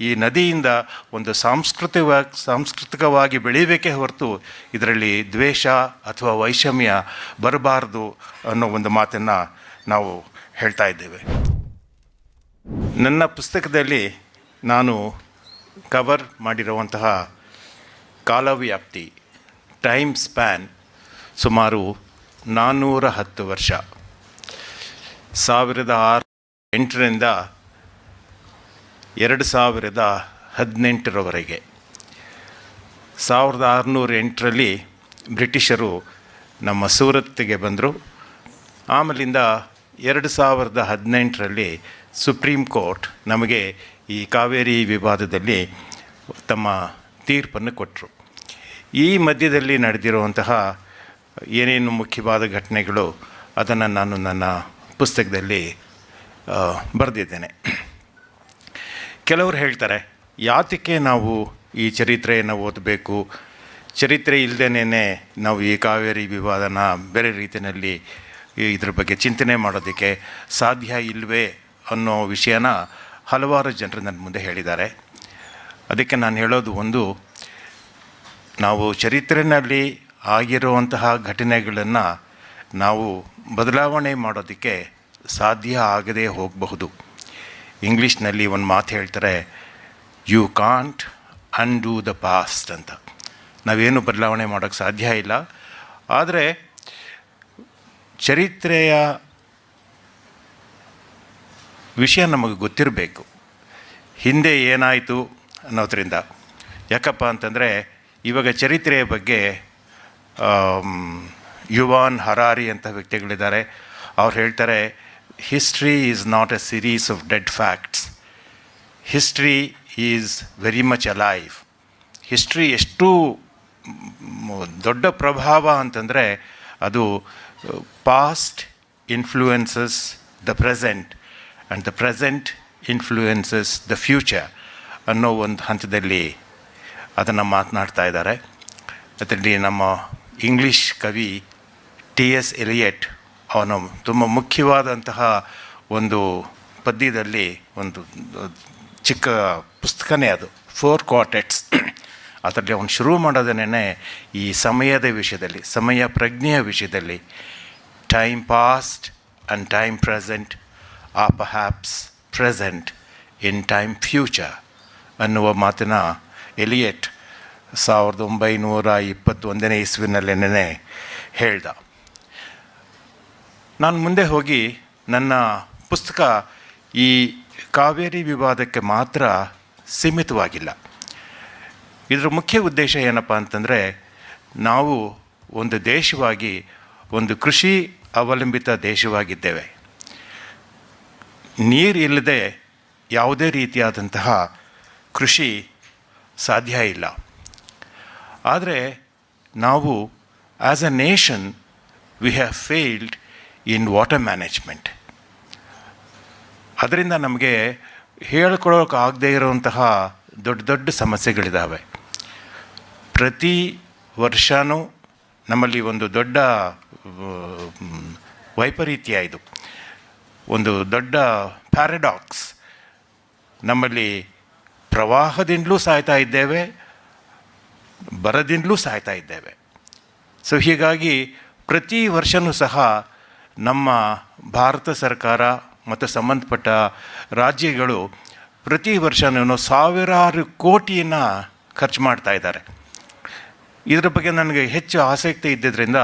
ಈ ನದಿಯಿಂದ ಒಂದು ಸಾಂಸ್ಕೃತಿಕವಾಗಿ ಸಾಂಸ್ಕೃತಿಕವಾಗಿ ಬೆಳೀಬೇಕೇ ಹೊರತು ಇದರಲ್ಲಿ ದ್ವೇಷ ಅಥವಾ ವೈಷಮ್ಯ ಬರಬಾರ್ದು ಅನ್ನೋ ಒಂದು ಮಾತನ್ನು ನಾವು ಹೇಳ್ತಾ ಇದ್ದೇವೆ. ನನ್ನ ಪುಸ್ತಕದಲ್ಲಿ ನಾನು ಕವರ್ ಮಾಡಿರುವಂತಹ ಕಾಲವ್ಯಾಪ್ತಿ ಟೈಮ್ ಸ್ಪ್ಯಾನ್ ಸುಮಾರು ನಾನ್ನೂರ ಹತ್ತು ವರ್ಷ. ಸಾವಿರದ ಆರು ಎಂಟರಿಂದ ಎರಡು ಸಾವಿರದ ಹದಿನೆಂಟರವರೆಗೆ. ಸಾವಿರದ ಆರುನೂರ ಎಂಟರಲ್ಲಿ ಬ್ರಿಟಿಷರು ನಮ್ಮ ಸೂರತ್ಗೆ ಬಂದರು. ಆಮೇಲಿಂದ ಎರಡು ಸಾವಿರದ ಹದಿನೆಂಟರಲ್ಲಿ ಸುಪ್ರೀಂ ಕೋರ್ಟ್ ನಮಗೆ ಈ ಕಾವೇರಿ ವಿವಾದದಲ್ಲಿ ತಮ್ಮ ತೀರ್ಪನ್ನು ಕೊಟ್ಟರು. ಈ ಮಧ್ಯದಲ್ಲಿ ನಡೆದಿರುವಂತಹ ಏನೇನು ಮುಖ್ಯವಾದ ಘಟನೆಗಳು ಅದನ್ನು ನಾನು ನನ್ನ ಪುಸ್ತಕದಲ್ಲಿ ಬರೆದಿದ್ದೇನೆ. ಕೆಲವರು ಹೇಳ್ತಾರೆ, ಯಾತಕ್ಕೆ ನಾವು ಈ ಚರಿತ್ರೆಯನ್ನು ಓದಬೇಕು? ಚರಿತ್ರೆ ಇಲ್ಲದೇನೆ ನಾವು ಈ ಕಾವೇರಿ ವಿವಾದನ ಬೇರೆ ರೀತಿಯಲ್ಲಿ ಇದ್ರ ಬಗ್ಗೆ ಚಿಂತನೆ ಮಾಡೋದಕ್ಕೆ ಸಾಧ್ಯ ಇಲ್ಲವೇ ಅನ್ನೋ ವಿಷಯನ ಹಲವಾರು ಜನರು ನನ್ನ ಮುಂದೆ ಹೇಳಿದ್ದಾರೆ. ಅದಕ್ಕೆ ನಾನು ಹೇಳೋದು ಒಂದು, ನಾವು ಚರಿತ್ರೆಯಲ್ಲಿ ಆಗಿರುವಂತಹ ಘಟನೆಗಳನ್ನು ನಾವು ಬದಲಾವಣೆ ಮಾಡೋದಕ್ಕೆ ಸಾಧ್ಯ ಆಗದೇ ಹೋಗಬಹುದು. ಇಂಗ್ಲೀಷ್ನಲ್ಲಿ ಒಂದು ಮಾತು ಹೇಳ್ತಾರೆ you can't undo the past ಅಂತ. ನಾವೇನು ಬದಲಾವಣೆ ಮಾಡೋಕ್ಕೆ ಸಾಧ್ಯ ಇಲ್ಲ. ಆದರೆ ಚರಿತ್ರೆಯ ವಿಷಯ ನಮಗೆ ಗೊತ್ತಿರಬೇಕು. ಹಿಂದೆ ಏನಾಯಿತು ಅನ್ನೋದ್ರಿಂದ. ಯಾಕಪ್ಪ ಅಂತಂದರೆ, ಇವಾಗ ಚರಿತ್ರೆಯ ಬಗ್ಗೆ ಯುವಾನ್ ಹರಾರಿ ಅಂತ ವ್ಯಕ್ತಿಗಳಿದ್ದಾರೆ. ಅವ್ರು ಹೇಳ್ತಾರೆ history is not a series of dead facts history is very much alive. History ಎಷ್ಟು ದೊಡ್ಡ ಪ್ರಭಾವ ಅಂತಂದರೆ ಅದು past influences the present and the present influences the future ಅನ್ನೋ ಒಂದು ಹಂತದಲ್ಲಿ ಅದನ್ನು ಮಾತನಾಡ್ತಾ ಇದ್ದಾರೆ ಅದರಲ್ಲಿ ನಮ್ಮ ಇಂಗ್ಲೀಷ್ ಕವಿ ಟಿ ಎಸ್ ಎಲಿಯಟ್ ಅವನು ತುಂಬ ಮುಖ್ಯವಾದಂತಹ ಒಂದು ಪದ್ಯದಲ್ಲಿ ಒಂದು ಚಿಕ್ಕ ಪುಸ್ತಕನೇ ಅದು ಫೋರ್ ಕ್ವಾರ್ಟೆಟ್ಸ್ ಅದರಲ್ಲಿ ಅವನು ಶುರು ಮಾಡೋದನ್ನೇ ಈ ಸಮಯದ ವಿಷಯದಲ್ಲಿ, ಸಮಯ ಪ್ರಜ್ಞೆಯ ವಿಷಯದಲ್ಲಿ time past and time present are perhaps present in time future ಅನ್ನುವ ಮಾತಿನ ಎಲಿಯಟ್ ಸಾವಿರದ ಒಂಬೈನೂರ ಇಪ್ಪತ್ತೊಂದನೇ ಇಸ್ವಿನಲ್ಲೇನೇ ಹೇಳ್ದ. ನಾನು ಮುಂದೆ ಹೋಗಿ ನನ್ನ ಪುಸ್ತಕ ಈ ಕಾವೇರಿ ವಿವಾದಕ್ಕೆ ಮಾತ್ರ ಸೀಮಿತವಾಗಿಲ್ಲ. ಇದರ ಮುಖ್ಯ ಉದ್ದೇಶ ಏನಪ್ಪ ಅಂತಂದರೆ, ನಾವು ಒಂದು ದೇಶವಾಗಿ, ಒಂದು ಕೃಷಿ ಅವಲಂಬಿತ ದೇಶವಾಗಿದ್ದೇವೆ. ನೀರಿಲ್ಲದೆ ಯಾವುದೇ ರೀತಿಯಾದಂತಹ ಕೃಷಿ ಸಾಧ್ಯ ಇಲ್ಲ. ಆದರೆ ನಾವು as a nation we have failed in water management. ಅದರಿಂದ ನಮಗೆ ಹೇಳ್ಕೊಳ್ಳೋಕ್ಕಾಗದೇ ಇರುವಂತಹ ದೊಡ್ಡ ದೊಡ್ಡ ಸಮಸ್ಯೆಗಳಿದ್ದಾವೆ ಪ್ರತಿ ವರ್ಷವೂ ನಮ್ಮಲ್ಲಿ ಒಂದು ದೊಡ್ಡ ವೈಪರೀತ್ಯ ಇದು. ಒಂದು ದೊಡ್ಡ ಪ್ಯಾರಡಾಕ್ಸ್. ನಮ್ಮಲ್ಲಿ ಪ್ರವಾಹದಿಂದಲೂ ಸಾಯ್ತಾ ಇದ್ದೇವೆ, ಬರದಿಂದಲೂ ಸಾಯ್ತಾ ಇದ್ದೇವೆ. ಸೊ ಹೀಗಾಗಿ ಪ್ರತಿ ವರ್ಷವೂ ಸಹ ನಮ್ಮ ಭಾರತ ಸರ್ಕಾರ ಮತ್ತು ಸಂಬಂಧಪಟ್ಟ ರಾಜ್ಯಗಳು ಪ್ರತಿ ವರ್ಷನೂ ಸಾವಿರಾರು ಕೋಟಿಯನ್ನ ಖರ್ಚು ಮಾಡ್ತಾ ಇದ್ದಾರೆ. ಇದರ ಬಗ್ಗೆ ನನಗೆ ಹೆಚ್ಚು ಆಸಕ್ತಿ ಇದ್ದಿದ್ದರಿಂದ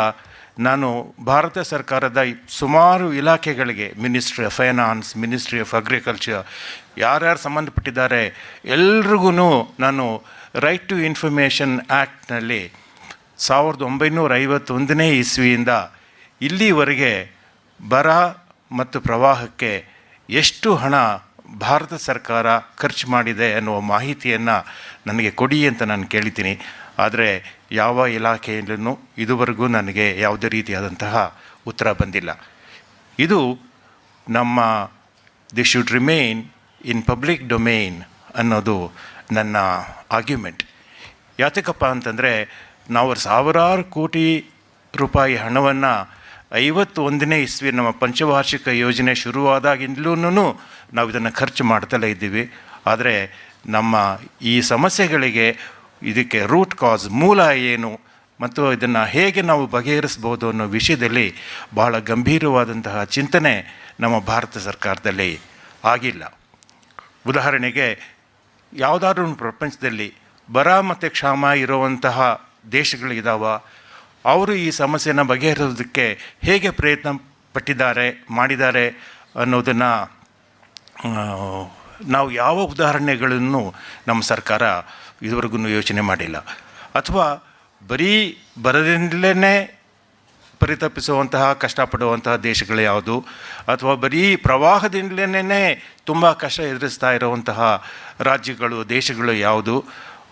ನಾನು ಭಾರತ ಸರ್ಕಾರದ ಸುಮಾರು ಇಲಾಖೆಗಳಿಗೆ ministry of finance ministry of agriculture ಯಾರ್ಯಾರು ಸಂಬಂಧಪಟ್ಟಿದ್ದಾರೆ ಎಲ್ರಿಗೂ ನಾನು ರೈಟ್ ಟು ಇನ್ಫಾರ್ಮೇಷನ್ ಆ್ಯಕ್ಟ್ನಲ್ಲಿ ಸಾವಿರದ ಒಂಬೈನೂರ ಐವತ್ತೊಂದನೇ ಇಸ್ವಿಯಿಂದ ಇಲ್ಲಿವರೆಗೆ ಬರ ಮತ್ತು ಪ್ರವಾಹಕ್ಕೆ ಎಷ್ಟು ಹಣ ಭಾರತ ಸರ್ಕಾರ ಖರ್ಚು ಮಾಡಿದೆ ಅನ್ನುವ ಮಾಹಿತಿಯನ್ನು ನನಗೆ ಕೊಡಿ ಅಂತ ನಾನು ಕೇಳಿದ್ದೀನಿ. ಆದರೆ ಯಾವ ಇಲಾಖೆಯಲ್ಲೂ ಇದುವರೆಗೂ ನನಗೆ ಯಾವುದೇ ರೀತಿಯಾದಂತಹ ಉತ್ತರ ಬಂದಿಲ್ಲ. ಇದು ನಮ್ಮ the should remain in public domain ಅನ್ನೋದು ನನ್ನ ಆರ್ಗ್ಯುಮೆಂಟ್ ಯಾತಕಪ್ಪ ಅಂತಂದರೆ ನಾವು ಸಾವಿರಾರು ಕೋಟಿ ರೂಪಾಯಿ ಹಣವನ್ನು ಐವತ್ತೊಂದನೇ ಇಸ್ವಿ ನಮ್ಮ ಪಂಚವಾರ್ಷಿಕ ಯೋಜನೆ ಶುರುವಾದಾಗಿಂದಲೂ ನಾವು ಇದನ್ನು ಖರ್ಚು ಮಾಡ್ತಲೇ ಇದ್ದೀವಿ. ಆದರೆ ನಮ್ಮ ಈ ಸಮಸ್ಯೆಗಳಿಗೆ ಇದಕ್ಕೆ ರೂಟ್ ಕಾಸ್ ಮೂಲ ಏನು ಮತ್ತು ಇದನ್ನು ಹೇಗೆ ನಾವು ಬಗೆಹರಿಸ್ಬೋದು ಅನ್ನೋ ವಿಷಯದಲ್ಲಿ ಬಹಳ ಗಂಭೀರವಾದಂತಹ ಚಿಂತನೆ ನಮ್ಮ ಭಾರತ ಸರ್ಕಾರದಲ್ಲಿ ಆಗಿಲ್ಲ. ಉದಾಹರಣೆಗೆ ಯಾವುದಾದ್ರೂ ಪ್ರಪಂಚದಲ್ಲಿ ಬರ ಮತ್ತು ಕ್ಷಾಮ ಇರುವಂತಹ ದೇಶಗಳಿದಾವ ಅವರು ಈ ಸಮಸ್ಯೆನ ಬಗೆಹರಿಸೋದಕ್ಕೆ ಹೇಗೆ ಪ್ರಯತ್ನ ಪಟ್ಟಿದ್ದಾರೆ, ಮಾಡಿದ್ದಾರೆ ಅನ್ನೋದನ್ನು ನಾವು ಯಾವ ಉದಾಹರಣೆಗಳನ್ನು ನಮ್ಮ ಸರ್ಕಾರ ಇದುವರೆಗೂ ಯೋಚನೆ ಮಾಡಿಲ್ಲ. ಅಥವಾ ಬರೀ ಬರದಿಂದಲೇ ಪರಿತಪಿಸುವಂತಹ, ಕಷ್ಟಪಡುವಂತಹ ದೇಶಗಳು ಯಾವುದು, ಅಥವಾ ಬರೀ ಪ್ರವಾಹದಿಂದಲೇ ತುಂಬ ಕಷ್ಟ ಎದುರಿಸ್ತಾ ಇರುವಂತಹ ರಾಜ್ಯಗಳು, ದೇಶಗಳು ಯಾವುದು,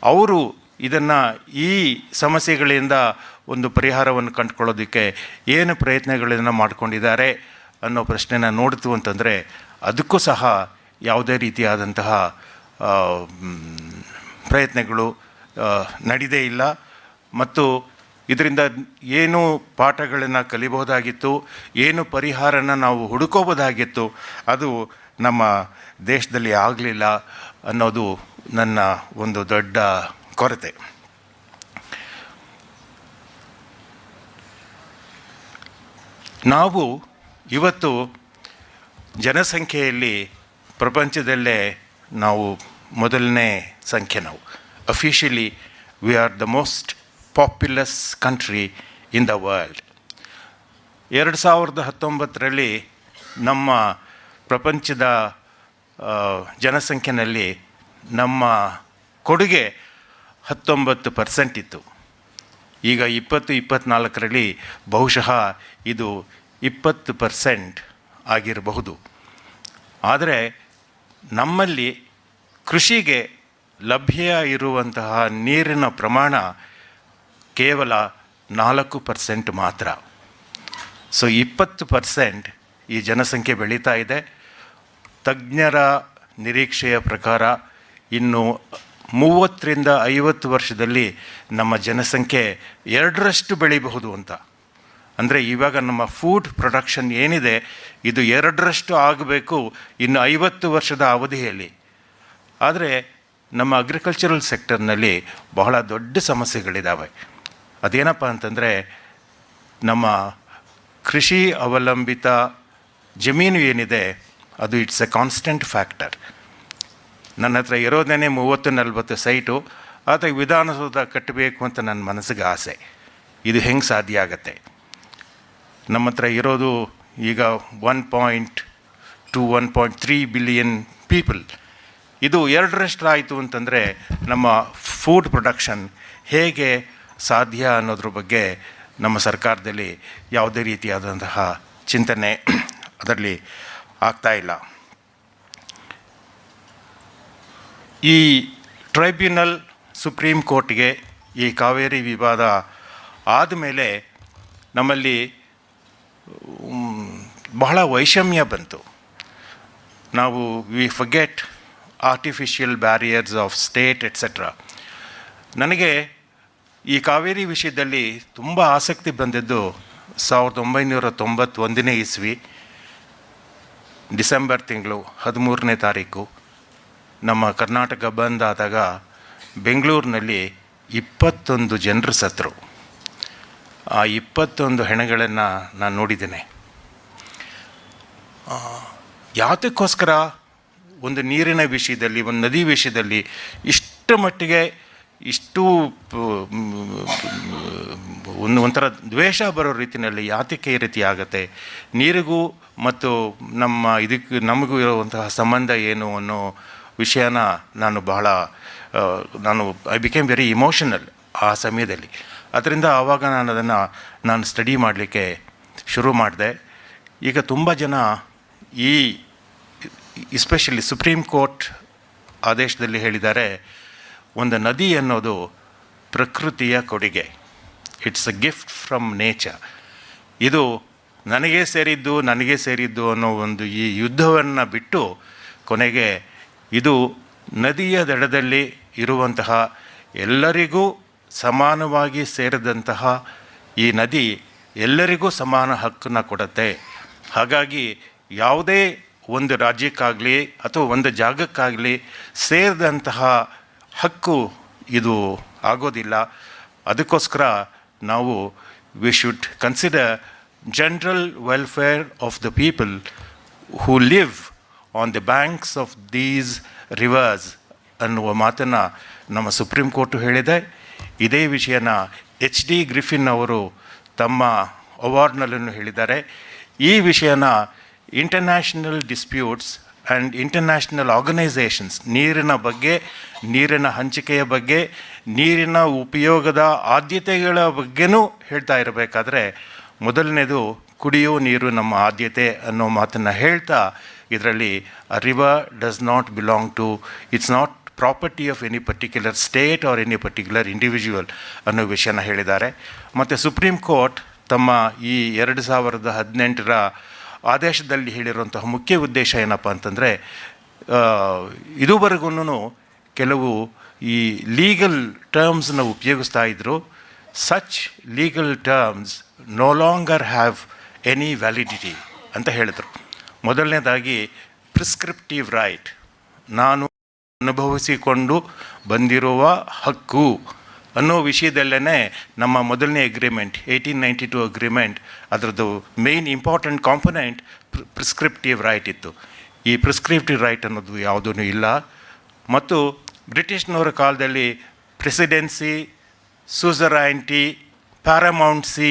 ಅವರು ಇದನ್ನು ಈ ಸಮಸ್ಯೆಗಳಿಂದ ಒಂದು ಪರಿಹಾರವನ್ನು ಕಂಡುಕೊಳ್ಳೋದಕ್ಕೆ ಏನು ಪ್ರಯತ್ನಗಳನ್ನು ಮಾಡಿಕೊಂಡಿದ್ದಾರೆ ಅನ್ನೋ ಪ್ರಶ್ನೆನ ನೋಡ್ತು ಅಂತಂದರೆ ಅದಕ್ಕೂ ಸಹ ಯಾವುದೇ ರೀತಿಯಾದಂತಹ ಪ್ರಯತ್ನಗಳು ನಡೆದೇ ಇಲ್ಲ. ಮತ್ತು ಇದರಿಂದ ಏನು ಪಾಠಗಳನ್ನು ಕಲಿಬಹುದಾಗಿತ್ತು, ಏನು ಪರಿಹಾರನ ನಾವು ಹುಡುಕೋಬೋದಾಗಿತ್ತು ಅದು ನಮ್ಮ ದೇಶದಲ್ಲಿ ಆಗಲಿಲ್ಲ ಅನ್ನೋದು ನನ್ನ ಒಂದು ದೊಡ್ಡ ಕೊರತೆ. ನಾವು ಇವತ್ತು ಜನಸಂಖ್ಯೆಯಲ್ಲಿ ಪ್ರಪಂಚದಲ್ಲೇ ನಾವು ಮೊದಲನೇ ಸಂಖ್ಯೆ ನಾವು. Officially we are the most populous country in the world ಎರಡು ಸಾವಿರದ ಹತ್ತೊಂಬತ್ತರಲ್ಲಿ ನಮ್ಮ ಪ್ರಪಂಚದ ಜನಸಂಖ್ಯೆಯಲ್ಲಿ ನಮ್ಮ ಕೊಡುಗೆ ಹತ್ತೊಂಬತ್ತು ಪರ್ಸೆಂಟ್ ಇತ್ತು. ಈಗ ಇಪ್ಪತ್ತು ಇಪ್ಪತ್ತ್ನಾಲ್ಕರಲ್ಲಿ ಬಹುಶಃ ಇದು ಇಪ್ಪತ್ತು ಪರ್ಸೆಂಟ್ ಆಗಿರಬಹುದು. ಆದರೆ ನಮ್ಮಲ್ಲಿ ಕೃಷಿಗೆ ಲಭ್ಯ ಇರುವಂತಹ ನೀರಿನ ಪ್ರಮಾಣ ಕೇವಲ ನಾಲ್ಕು ಪರ್ಸೆಂಟ್ ಮಾತ್ರ. ಸೊ, ಇಪ್ಪತ್ತು ಪರ್ಸೆಂಟ್ ಈ ಜನಸಂಖ್ಯೆ ಬೆಳೀತಾ ಇದೆ. ತಜ್ಞರ ನಿರೀಕ್ಷೆಯ ಪ್ರಕಾರ ಇನ್ನು ಮೂವತ್ತರಿಂದ ಐವತ್ತು ವರ್ಷದಲ್ಲಿ ನಮ್ಮ ಜನಸಂಖ್ಯೆ ಎರಡರಷ್ಟು ಬೆಳೀಬಹುದು ಅಂತ. ಅಂದರೆ ಇವಾಗ ನಮ್ಮ ಫುಡ್ ಪ್ರೊಡಕ್ಷನ್ ಏನಿದೆ, ಇದು ಎರಡರಷ್ಟು ಆಗಬೇಕು ಇನ್ನು ಐವತ್ತು ವರ್ಷದ ಅವಧಿಯಲ್ಲಿ. ಆದರೆ ನಮ್ಮ ಅಗ್ರಿಕಲ್ಚರಲ್ ಸೆಕ್ಟರ್ನಲ್ಲಿ ಬಹಳ ದೊಡ್ಡ ಸಮಸ್ಯೆಗಳಿದ್ದಾವೆ ಅದೇನಪ್ಪ ಅಂತಂದರೆ, ನಮ್ಮ ಕೃಷಿ ಅವಲಂಬಿತ ಜಮೀನು ಏನಿದೆ, ಅದು ಇಟ್ಸ್ ಎ ಕಾನ್ಸ್ಟೆಂಟ್ ಫ್ಯಾಕ್ಟರ್ ನನ್ನ ಹತ್ರ ಇರೋದೇನೆ ಮೂವತ್ತು ನಲ್ವತ್ತು ಸೈಟು, ಆದರೆ ವಿಧಾನಸೌಧ ಕಟ್ಟಬೇಕು ಅಂತ ನನ್ನ ಮನಸ್ಸಿಗೆ ಆಸೆ. ಇದು ಹೆಂಗೆ ಸಾಧ್ಯ ಆಗತ್ತೆ? ನಮ್ಮ ಹತ್ರ ಇರೋದು ಈಗ one point two one point three billion people. ಇದು ಎರಡರಷ್ಟು ಆಯಿತು ಅಂತಂದರೆ ನಮ್ಮ ಫುಡ್ ಪ್ರೊಡಕ್ಷನ್ ಹೇಗೆ ಸಾಧ್ಯ ಅನ್ನೋದ್ರ ಬಗ್ಗೆ ನಮ್ಮ ಸರ್ಕಾರದಲ್ಲಿ ಯಾವುದೇ ರೀತಿಯಾದಂತಹ ಚಿಂತನೆ ಅದರಲ್ಲಿ ಆಗ್ತಾ ಇಲ್ಲ ಈ ಟ್ರೈಬ್ಯುನಲ್ ಸುಪ್ರೀಂ ಕೋರ್ಟ್ಗೆ ಈ ಕಾವೇರಿ ವಿವಾದ ಆದಮೇಲೆ ನಮ್ಮಲ್ಲಿ ಬಹಳ ವೈಷಮ್ಯ ಬಂತು. ನಾವು we forget artificial barriers of state et cetera ನನಗೆ ಈ ಕಾವೇರಿ ವಿಷಯದಲ್ಲಿ ತುಂಬ ಆಸಕ್ತಿ ಬಂದಿದ್ದು ಸಾವಿರದ ಒಂಬೈನೂರ ತೊಂಬತ್ತೊಂದನೇ ಇಸ್ವಿ, ಡಿಸೆಂಬರ್ ತಿಂಗಳು ಹದಿಮೂರನೇ ತಾರೀಕು. ನಮ್ಮ ಕರ್ನಾಟಕ ಬಂದ್ ಬೆಂಗಳೂರಿನಲ್ಲಿ ಇಪ್ಪತ್ತೊಂದು ಜನರು ಸತ್ತರು. ಆ ಇಪ್ಪತ್ತೊಂದು ಹೆಣಗಳನ್ನು ನಾನು ನೋಡಿದ್ದೇನೆ. ಯಾತಕ್ಕೋಸ್ಕರ ಒಂದು ನೀರಿನ ವಿಷಯದಲ್ಲಿ, ಒಂದು ನದಿ ವಿಷಯದಲ್ಲಿ ಇಷ್ಟು ಮಟ್ಟಿಗೆ ಇಷ್ಟು ಒಂದು ಒಂಥರ ದ್ವೇಷ ಬರೋ ರೀತಿಯಲ್ಲಿ ಯಾತಕ್ಕೆ ಈ ರೀತಿ ಆಗುತ್ತೆ? ನೀರಿಗೂ ಮತ್ತು ನಮ್ಮ ಇದಕ್ಕೆ, ನಮಗೂ ಇರುವಂತಹ ಸಂಬಂಧ ಏನು ಅನ್ನೋ ವಿಷಯನ ನಾನು ಬಹಳ ನಾನು ಐ ಬಿಕೇಮ್ ವೆರಿ ಇಮೋಷನಲ್ ಆ ಸಮಯದಲ್ಲಿ. ಅದರಿಂದ ಆವಾಗ ನಾನು ಅದನ್ನು, ನಾನು ಸ್ಟಡಿ ಮಾಡಲಿಕ್ಕೆ ಶುರು ಮಾಡಿದೆ. ಈಗ ತುಂಬ ಜನ ಈ ಎಸ್ಪೆಷಲಿ ಸುಪ್ರೀಂ ಕೋರ್ಟ್ ಆದೇಶದಲ್ಲಿ ಹೇಳಿದ್ದಾರೆ, ಒಂದು ನದಿ ಅನ್ನೋದು ಪ್ರಕೃತಿಯ ಕೊಡುಗೆ. It's a gift from nature ಇದು ನನಗೆ ಸೇರಿದ್ದು ನನಗೆ ಸೇರಿದ್ದು ಅನ್ನೋ ಒಂದು ಈ ಯುದ್ಧವನ್ನು ಬಿಟ್ಟು ಕೊನೆಗೆ ಇದು ನದಿಯ ದಡದಲ್ಲಿ ಇರುವಂತಹ ಎಲ್ಲರಿಗೂ ಸಮಾನವಾಗಿ ಸೇರಿದಂತಹ ಈ ನದಿ ಎಲ್ಲರಿಗೂ ಸಮಾನ ಹಕ್ಕನ್ನು ಕೊಡುತ್ತೆ. ಹಾಗಾಗಿ ಯಾವುದೇ ಒಂದು ರಾಜ್ಯಕ್ಕಾಗಲಿ ಅಥವಾ ಒಂದು ಜಾಗಕ್ಕಾಗಲಿ ಸೇರಿದಂತಹ ಹಕ್ಕು ಇದು ಆಗೋದಿಲ್ಲ. ಅದಕ್ಕೋಸ್ಕರ ನಾವು we should consider general welfare of the people who live on the banks of these rivers ಅನ್ನುವ ಮಾತನ್ನು ನಮ್ಮ ಸುಪ್ರೀಂ ಕೋರ್ಟು ಹೇಳಿದೆ. ಇದೇ ವಿಷಯನ ಎಚ್ ಡಿ ಗ್ರಿಫಿನ್ ಅವರು ತಮ್ಮ ಅವಾರ್ಡ್ನಲ್ಲೂ ಹೇಳಿದ್ದಾರೆ. ಈ ವಿಷಯನ international disputes and international organisations ನೀರಿನ ಬಗ್ಗೆ, ನೀರಿನ ಹಂಚಿಕೆಯ ಬಗ್ಗೆ, ನೀರಿನ ಉಪಯೋಗದ ಆದ್ಯತೆಗಳ ಬಗ್ಗೆನೂ ಹೇಳ್ತಾ ಇರಬೇಕಾದ್ರೆ, ಮೊದಲನೇದು ಕುಡಿಯೋ ನೀರು ನಮ್ಮ ಆದ್ಯತೆ ಅನ್ನೋ ಮಾತನ್ನು ಹೇಳ್ತಾ ಇದರಲ್ಲಿ river does not belong to it's not property of any particular state or any particular individual ಅನ್ನೋ ವಿಷಯನ ಹೇಳಿದ್ದಾರೆ. ಮತ್ತು ಸುಪ್ರೀಂ ಕೋರ್ಟ್ ತಮ್ಮ ಈ ಎರಡು ಸಾವಿರದ ಹದಿನೆಂಟರ ಆದೇಶದಲ್ಲಿ ಹೇಳಿರುವಂತಹ ಮುಖ್ಯ ಉದ್ದೇಶ ಏನಪ್ಪ ಅಂತಂದರೆ ಇದುವರೆಗೂ ಕೆಲವು ಈ ಲೀಗಲ್ ಟರ್ಮ್ಸ್ನ ಉಪಯೋಗಿಸ್ತಾ ಇದ್ದರು such legal terms no longer have any validity ಅಂತ ಹೇಳಿದರು. ಮೊದಲನೇದಾಗಿ ಪ್ರಿಸ್ಕ್ರಿಪ್ಟಿವ್ ರೈಟ್. ನಾನು ಅನುಭವಿಸಿಕೊಂಡು ಬಂದಿರುವ ಹಕ್ಕು ಅನ್ನೋ ವಿಷಯದಲ್ಲೇ ನಮ್ಮ ಮೊದಲನೇ agreement eighteen ninety two agreement ಅದರದ್ದು main important component prescriptive right ಇತ್ತು. ಈ ಪ್ರಿಸ್ಕ್ರಿಪ್ಟಿವ್ ರೈಟ್ ಅನ್ನೋದು ಯಾವುದೂ ಇಲ್ಲ. ಮತ್ತು ಬ್ರಿಟಿಷ್ನವರ ಕಾಲದಲ್ಲಿ ಪ್ರೆಸಿಡೆನ್ಸಿ ಸೂಸರೈಂಟಿ ಪ್ಯಾರಮೌಂಟ್ಸಿ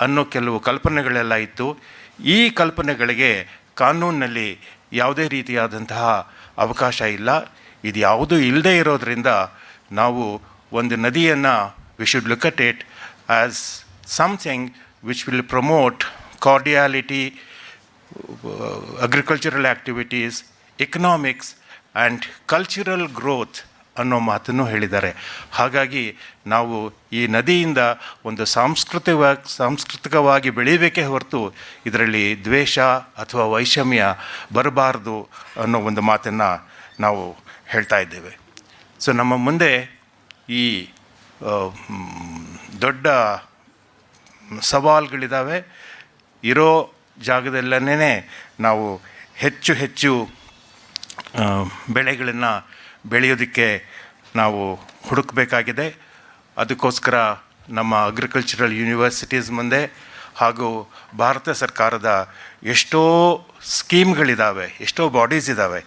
ಅನ್ನೋ ಕೆಲವು ಕಲ್ಪನೆಗಳೆಲ್ಲ ಇತ್ತು. ಈ ಕಲ್ಪನೆಗಳಿಗೆ ಕಾನೂನಿನಲ್ಲಿ ಯಾವುದೇ ರೀತಿಯಾದಂತಹ ಅವಕಾಶ ಇಲ್ಲ. ಇದು ಯಾವುದೂ ಇಲ್ಲದೆ ಇರೋದರಿಂದ ನಾವು ಒಂದು ನದಿಯನ್ನು we should look at it as something which will promote cordiality agricultural activities economics and cultural growth ಅನ್ನೋ ಮಾತನ್ನು ಹೇಳಿದ್ದಾರೆ. ಹಾಗಾಗಿ ನಾವು ಈ ನದಿಯಿಂದ ಒಂದು ಸಾಂಸ್ಕೃತಿಕವಾಗಿ ಸಾಂಸ್ಕೃತಿಕವಾಗಿ ಬೆಳೀಬೇಕೇ ಹೊರತು ಇದರಲ್ಲಿ ದ್ವೇಷ ಅಥವಾ ವೈಷಮ್ಯ ಬರಬಾರ್ದು ಅನ್ನೋ ಒಂದು ಮಾತನ್ನು ನಾವು ಹೇಳ್ತಾ ಇದ್ದೇವೆ. ಸೊ ನಮ್ಮ ಮುಂದೆ ಈ ದೊಡ್ಡ ಸವಾಲುಗಳಿದ್ದಾವೆ ಇರೋ ಜಾಗದಲ್ಲೇ ನಾವು ಹೆಚ್ಚು ಹೆಚ್ಚು ಬೆಳೆಗಳನ್ನು ಬೆಳೆಯೋದಕ್ಕೆ ನಾವು ಹುಡುಕಬೇಕಾಗಿದೆ. ಅದಕ್ಕೋಸ್ಕರ ನಮ್ಮ ಅಗ್ರಿಕಲ್ಚರಲ್ ಯೂನಿವರ್ಸಿಟೀಸ್ ಮುಂದೆ ಹಾಗೂ ಭಾರತ ಸರ್ಕಾರದ ಎಷ್ಟೋ ಸ್ಕೀಮ್ಗಳಿದ್ದಾವೆ ಎಷ್ಟೋ ಬಾಡೀಸ್ ಇದ್ದಾವೆ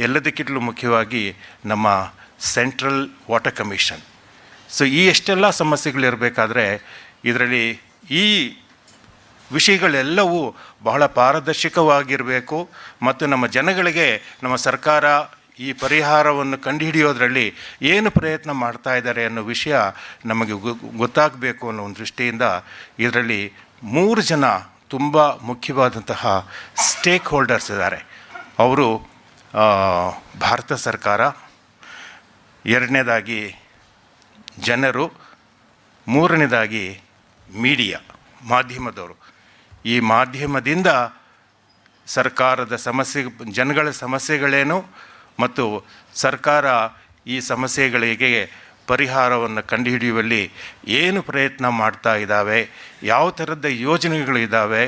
ಎಲ್ಲದಕ್ಕಿಂತಲೂ ಮುಖ್ಯವಾಗಿ ನಮ್ಮ ಸೆಂಟ್ರಲ್ ವಾಟರ್ ಕಮಿಷನ್ ಸೊ ಈ ಎಷ್ಟೆಲ್ಲ ಸಮಸ್ಯೆಗಳಿರಬೇಕಾದ್ರೆ ಇದರಲ್ಲಿ ಈ ವಿಷಯಗಳೆಲ್ಲವೂ ಬಹಳ ಪಾರದರ್ಶಕವಾಗಿರಬೇಕು ಮತ್ತು ನಮ್ಮ ಜನಗಳಿಗೆ, ನಮ್ಮ ಸರ್ಕಾರ ಈ ಪರಿಹಾರವನ್ನು ಕಂಡುಹಿಡಿಯೋದ್ರಲ್ಲಿ ಏನು ಪ್ರಯತ್ನ ಮಾಡ್ತಾ ಇದ್ದಾರೆ ಅನ್ನೋ ವಿಷಯ ನಮಗೆ ಗೊತ್ತಾಗಬೇಕು ಅನ್ನೋ ಒಂದು ದೃಷ್ಟಿಯಿಂದ ಇದರಲ್ಲಿ ಮೂರು ಜನ ತುಂಬ ಮುಖ್ಯವಾದಂತಹ ಸ್ಟೇಕ್ ಹೋಲ್ಡರ್ಸ್ ಇದ್ದಾರೆ. ಅವರು ಭಾರತ ಸರ್ಕಾರ, ಎರಡನೇದಾಗಿ ಜನರು, ಮೂರನೇದಾಗಿ ಮೀಡಿಯಾ, ಮಾಧ್ಯಮದವರು. ಈ ಮಾಧ್ಯಮದಿಂದ ಸರ್ಕಾರದ ಸಮಸ್ಯೆ ಜನಗಳ ಸಮಸ್ಯೆಗಳೇನು ಮತ್ತು ಸರ್ಕಾರ ಈ ಸಮಸ್ಯೆಗಳಿಗೆ ಪರಿಹಾರವನ್ನು ಕಂಡುಹಿಡಿಯುವಲ್ಲಿ ಏನು ಪ್ರಯತ್ನ ಮಾಡ್ತಾ ಇದ್ದಾವೆ, ಯಾವ ಥರದ ಯೋಜನೆಗಳು ಇದ್ದಾವೆ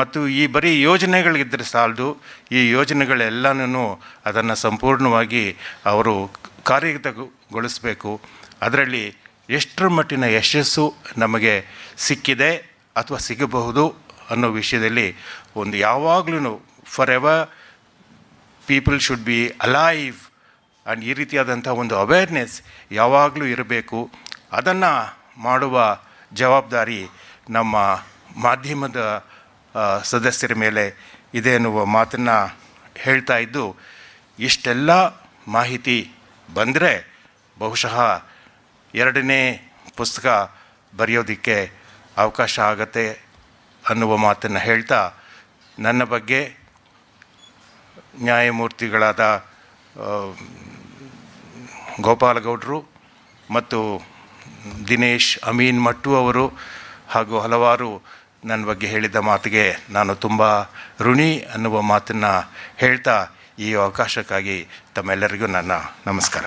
ಮತ್ತು ಈ ಬರೀ ಯೋಜನೆಗಳಿದ್ದರೆ ಸಾಲದು, ಈ ಯೋಜನೆಗಳೆಲ್ಲನೂ ಅದನ್ನು ಸಂಪೂರ್ಣವಾಗಿ ಅವರು ಕಾರ್ಯಗತಗೊಳಿಸಬೇಕು. ಅದರಲ್ಲಿ ಎಷ್ಟರ ಮಟ್ಟಿನ ಯಶಸ್ಸು ನಮಗೆ ಸಿಕ್ಕಿದೆ ಅಥವಾ ಸಿಗಬಹುದು ಅನ್ನೋ ವಿಷಯದಲ್ಲಿ ಒಂದು ಯಾವಾಗಲೂ for ever people should be alive and ಈ ರೀತಿಯಾದಂಥ ಒಂದು ಅವೇರ್ನೆಸ್ ಯಾವಾಗಲೂ ಇರಬೇಕು. ಅದನ್ನು ಮಾಡುವ ಜವಾಬ್ದಾರಿ ನಮ್ಮ ಮಾಧ್ಯಮದ ಸದಸ್ಯರ ಮೇಲೆ ಇದೆ ಎನ್ನುವ ಮಾತನ್ನು ಹೇಳ್ತಾ ಇದ್ದು, ಇಷ್ಟೆಲ್ಲ ಮಾಹಿತಿ ಬಂದರೆ ಬಹುಶಃ ಎರಡನೇ ಪುಸ್ತಕ ಬರೆಯೋದಕ್ಕೆ ಅವಕಾಶ ಆಗತ್ತೆ ಅನ್ನುವ ಮಾತನ್ನು ಹೇಳ್ತಾ ನನ್ನ ಬಗ್ಗೆ ನ್ಯಾಯಮೂರ್ತಿಗಳಾದ ಗೋಪಾಲಗೌಡರು ಮತ್ತು ದಿನೇಶ್ ಅಮೀನ್ ಮಟ್ಟು ಅವರು ಹಾಗೂ ಹಲವಾರು ನನ್ನ ಬಗ್ಗೆ ಹೇಳಿದ ಮಾತಿಗೆ ನಾನು ತುಂಬ ಋಣಿ ಅನ್ನುವ ಮಾತನ್ನು ಹೇಳ್ತಾ ಈ ಅವಕಾಶಕ್ಕಾಗಿ ತಮ್ಮೆಲ್ಲರಿಗೂ ನನ್ನ ನಮಸ್ಕಾರ.